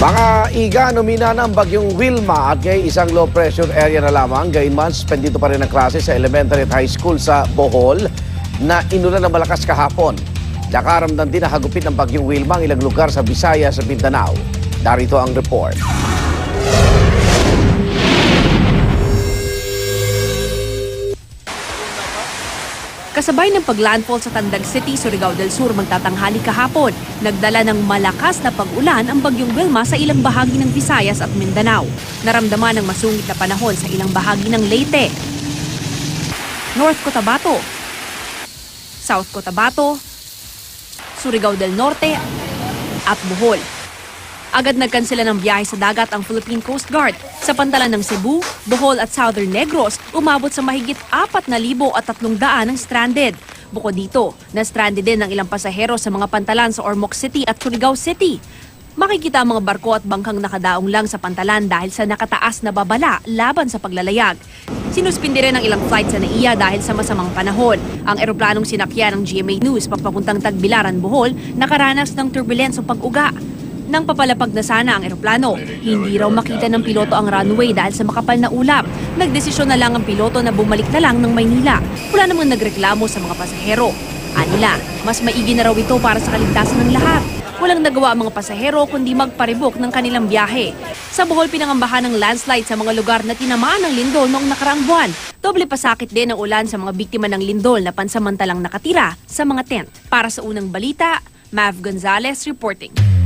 Mga iga, numina ng bagyong Wilma at ngay isang low pressure area na lamang. Gayunman, suspendito pa rin ang klase sa elementary at high school sa Bohol na inulan ng malakas kahapon. Nakaramdam din na hagupit ng bagyong Wilma ang ilang lugar sa Visayas sa Mindanao. Darito ang report. Kasabay ng paglandfall sa Tandag City, Surigao del Sur magtatanghali kahapon, nagdala ng malakas na pag-ulan ang bagyong Wilma sa ilang bahagi ng Visayas at Mindanao. Naramdaman ng masungit na panahon sa ilang bahagi ng Leyte, North Cotabato, South Cotabato, Surigao del Norte at Bohol. Agad nagkansela ng biyahe sa dagat ang Philippine Coast Guard. Sa pantalan ng Cebu, Bohol at Southern Negros, umabot sa mahigit 4,000 at 300 ang stranded. Bukod dito, na-stranded din ang ilang pasahero sa mga pantalan sa Ormoc City at Surigao City. Makikita ang mga barko at bangkang nakadaong lang sa pantalan dahil sa nakataas na babala laban sa paglalayag. Sinuspindi rin ang ilang flight sa NAIA dahil sa masamang panahon. Ang eroplanong sinakyan ng GMA News papapuntang Tagbilaran, Bohol, nakaranas ng turbulensong pag-uga. Nang papalapag na sana ang eroplano, hindi raw makita ng piloto ang runway dahil sa makapal na ulap. Nagdesisyon na lang ang piloto na bumalik na lang ng Maynila. Wala namang nagreklamo sa mga pasahero. Anila, mas maigi na raw ito para sa kaligtasan ng lahat. Walang nagawa ang mga pasahero kundi magparibok ng kanilang biyahe. Sa Bohol, pinangambahan ng landslide sa mga lugar na tinamaan ng lindol noong nakaraang buwan. Doble pasakit din ang ulan sa mga biktima ng lindol na pansamantalang nakatira sa mga tent. Para sa unang balita, Mav Gonzalez reporting.